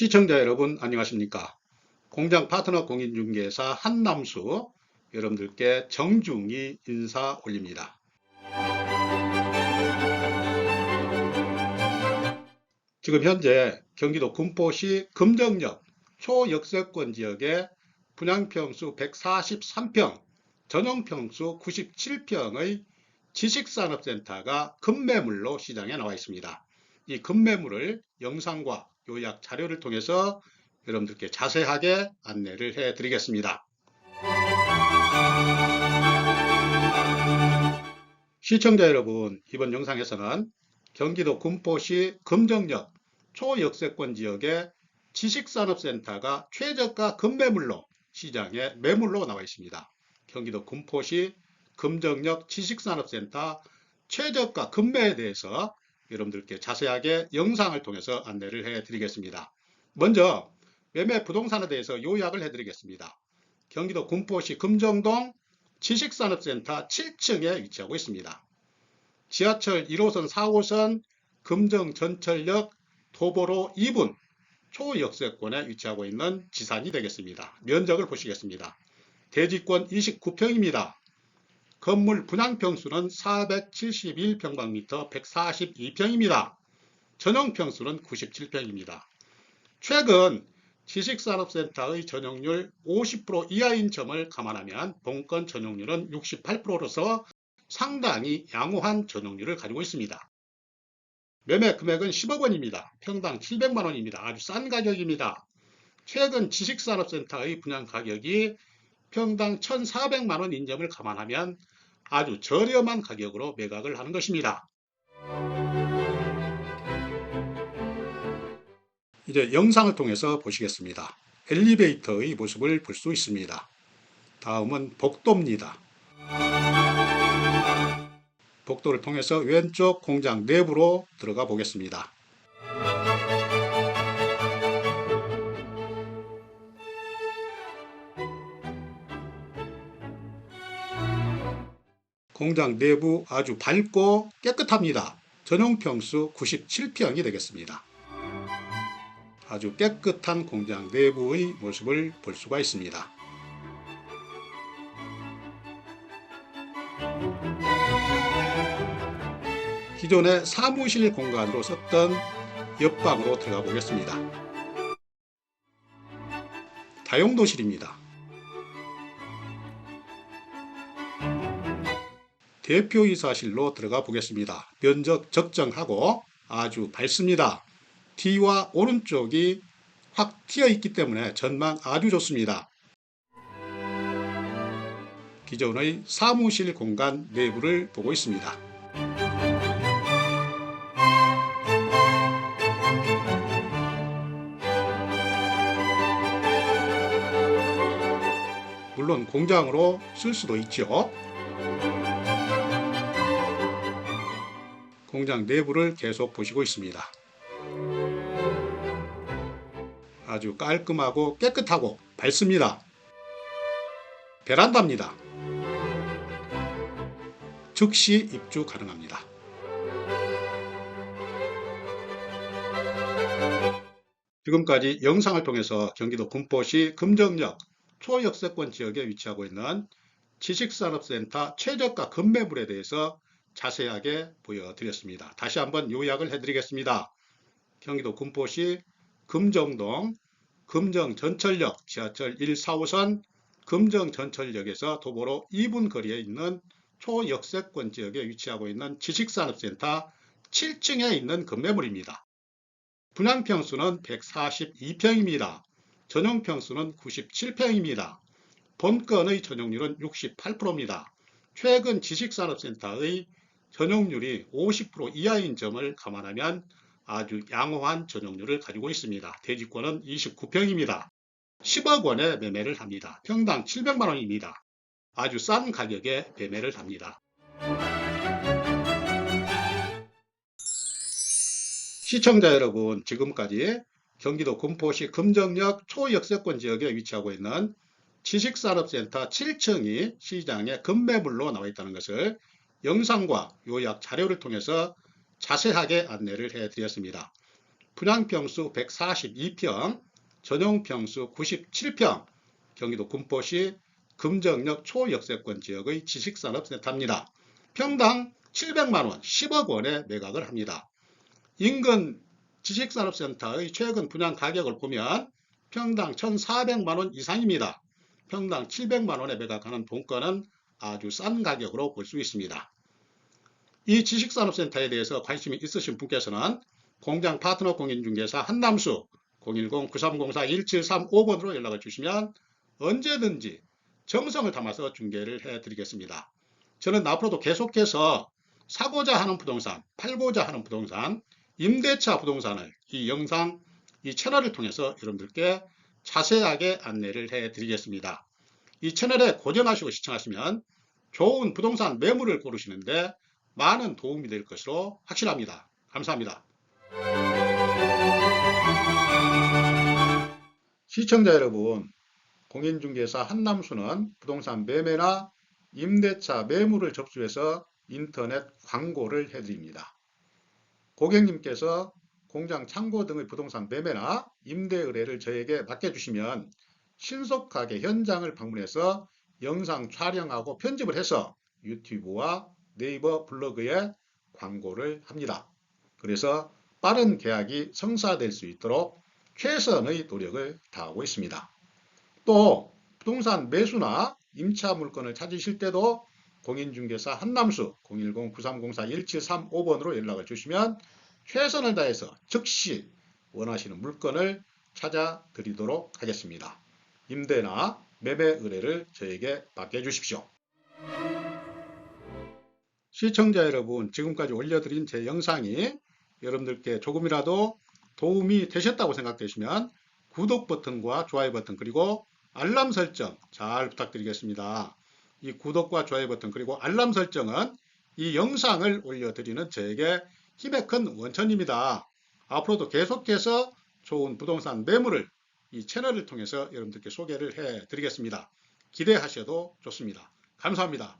시청자 여러분 안녕하십니까 공장 파트너 공인중개사 한남수 여러분들께 정중히 인사 올립니다 지금 현재 경기도 군포시 금정역 초역세권 지역의 분양평수 143평 전용평수 97평의 지식산업센터가 급매물로 시장에 나와 있습니다. 이 급매물을 영상과 요약 자료를 통해서 여러분들께 자세하게 안내를 해 드리겠습니다. 시청자 여러분, 이번 영상에서는 경기도 군포시 금정역 초역세권 지역의 지식산업센터가 최저가 급매물로 시장에 매물로 나와 있습니다. 경기도 군포시 금정역 지식산업센터 최저가 급매에 대해서 여러분들께 자세하게 영상을 통해서 안내를 해 드리겠습니다. 먼저 매매 부동산에 대해서 요약을 해 드리겠습니다. 경기도 군포시 금정동 지식산업센터 7층에 위치하고 있습니다. 지하철 1호선 4호선 금정 전철역 도보로 2분 초역세권에 위치하고 있는 지산이 되겠습니다. 면적을 보시겠습니다. 대지권 29평입니다. 건물 분양평수는 471평방미터 142평입니다. 전용평수는 97평입니다. 최근 지식산업센터의 전용률 50% 이하인 점을 감안하면 본건 전용률은 68%로서 상당히 양호한 전용률을 가지고 있습니다. 매매 금액은 10억 원입니다. 평당 700만 원입니다. 아주 싼 가격입니다. 최근 지식산업센터의 분양 가격이 평당 1,400만 원 인점을 감안하면 아주 저렴한 가격으로 매각을 하는 것입니다. 이제 영상을 통해서 보시겠습니다. 엘리베이터의 모습을 볼 수 있습니다. 다음은 복도입니다. 복도를 통해서 왼쪽 공장 내부로 들어가 보겠습니다. 공장 내부 아주 밝고 깨끗합니다. 전용 평수 97평이 되겠습니다. 아주 깨끗한 공장 내부의 모습을 볼 수가 있습니다. 기존의 사무실 공간으로 썼던 옆방으로 들어가 보겠습니다. 다용도실입니다. 대표이사실로 들어가 보겠습니다. 면적 적정하고 아주 밝습니다. 뒤와 오른쪽이 확 튀어 있기 때문에 전망 아주 좋습니다. 기존의 사무실 공간 내부를 보고 있습니다. 물론 공장으로 쓸 수도 있죠. 공장 내부를 계속 보시고 있습니다. 아주 깔끔하고 깨끗하고 밝습니다. 베란다입니다. 즉시 입주 가능합니다. 지금까지 영상을 통해서 경기도 군포시 금정역 초역세권 지역에 위치하고 있는 지식산업센터 최저가 급매물에 대해서 자세하게 보여드렸습니다. 다시 한번 요약을 해드리겠습니다. 경기도 군포시 금정동 금정전철역 지하철 1, 4호선 금정전철역에서 도보로 2분 거리에 있는 초역세권 지역에 위치하고 있는 지식산업센터 7층에 있는 급매물입니다. 분양평수는 142평입니다. 전용평수는 97평입니다. 본건의 전용률은 68%입니다. 최근 지식산업센터의 전용률이 50% 이하인 점을 감안하면 아주 양호한 전용률을 가지고 있습니다. 대지권은 29평입니다. 10억 원에 매매를 합니다. 평당 700만 원입니다. 아주 싼 가격에 매매를 합니다. 시청자 여러분, 지금까지 경기도 군포시 금정역 초역세권 지역에 위치하고 있는 지식산업센터 7층이 시장에 급매물로 나와 있다는 것을 영상과 요약 자료를 통해서 자세하게 안내를 해 드렸습니다. 분양평수 142평, 전용평수 97평, 경기도 군포시 금정역 초역세권 지역의 지식산업센터입니다. 평당 700만원, 10억 원에 매각을 합니다. 인근 지식산업센터의 최근 분양 가격을 보면 평당 1,400만원 이상입니다. 평당 700만원에 매각하는 본건은 아주 싼 가격으로 볼 수 있습니다. 이 지식산업센터에 대해서 관심이 있으신 분께서는 공장 파트너 공인중개사 한남수 010-9304-1735번으로 연락을 주시면 언제든지 정성을 담아서 중개를 해드리겠습니다. 저는 앞으로도 계속해서 사고자 하는 부동산, 팔고자 하는 부동산, 임대차 부동산을 이 영상, 이 채널을 통해서 여러분들께 자세하게 안내를 해드리겠습니다. 이 채널에 고정하시고 시청하시면 좋은 부동산 매물을 고르시는데 많은 도움이 될 것으로 확실합니다. 감사합니다. 시청자 여러분, 공인중개사 한남수는 부동산 매매나 임대차 매물을 접수해서 인터넷 광고를 해드립니다. 고객님께서 공장 창고 등의 부동산 매매나 임대 의뢰를 저에게 맡겨주시면 신속하게 현장을 방문해서 영상 촬영하고 편집을 해서 유튜브와 네이버 블로그에 광고를 합니다. 그래서 빠른 계약이 성사될 수 있도록 최선의 노력을 다하고 있습니다. 또 부동산 매수나 임차 물건을 찾으실 때도 공인중개사 한남수 010-9304-1735번으로 연락을 주시면 최선을 다해서 즉시 원하시는 물건을 찾아 드리도록 하겠습니다. 임대나 매매 의뢰를 저에게 맡겨주십시오. 시청자 여러분, 지금까지 올려드린 제 영상이 여러분들께 조금이라도 도움이 되셨다고 생각되시면 구독 버튼과 좋아요 버튼 그리고 알람 설정 잘 부탁드리겠습니다. 이 구독과 좋아요 버튼 그리고 알람 설정은 이 영상을 올려드리는 저에게 힘의 큰 원천입니다. 앞으로도 계속해서 좋은 부동산 매물을 이 채널을 통해서 여러분들께 소개를 해 드리겠습니다. 기대하셔도 좋습니다. 감사합니다.